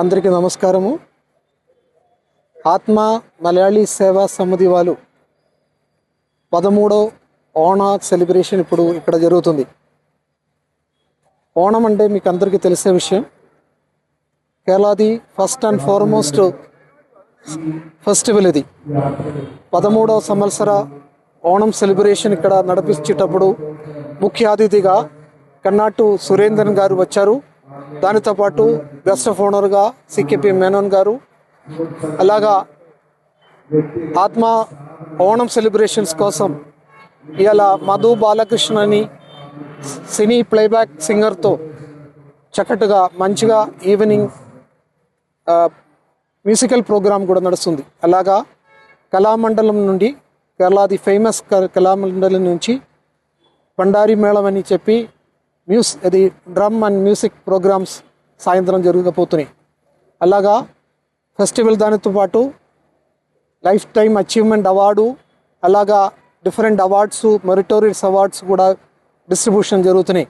అందరికీ నమస్కారము. ఆత్మ మలయాళీ సేవా సమితి వాళ్ళు పదమూడో ఓణ సెలబ్రేషన్ ఇప్పుడు ఇక్కడ జరుగుతుంది. ఓణం అంటే మీకు అందరికీ తెలిసే విషయం. కేరళది ఫస్ట్ అండ్ ఫార్మోస్ట్ ఫెస్టివల్ ఇది. పదమూడవ సంవత్సర ఓణం సెలబ్రేషన్ ఇక్కడ నడిపించేటప్పుడు ముఖ్య అతిథిగా కన్నాటు సురేందర్ గారు వచ్చారు. దానితో పాటు బెస్ట్ ఆఫ్ ఓనర్గా సికెపి మేనోన్ గారు అలాగా ఆత్మ ఓణం సెలబ్రేషన్స్ కోసం ఇవాళ మధు బాలకృష్ణ అని సినీ ప్లేబ్యాక్ సింగర్తో చక్కటిగా మంచిగా ఈవినింగ్ మ్యూజికల్ ప్రోగ్రామ్ కూడా నడుస్తుంది. అలాగా కళామండలం నుండి కేరళది ఫేమస్ క- కళామండలం నుంచి పండారి మేళం అని చెప్పి మ్యూస్ అది డ్రమ్ అండ్ మ్యూజిక్ ప్రోగ్రామ్స్ సాయంత్రం జరగబోతున్నాయి అలాగా ఫెస్టివల్ దానితో పాటు లైఫ్ టైం అచీవ్మెంట్ అవార్డు అలాగా డిఫరెంట్ అవార్డ్స్ మెరిటోరియస్ అవార్డ్స్ కూడా డిస్ట్రిబ్యూషన్ జరుగుతున్నాయి.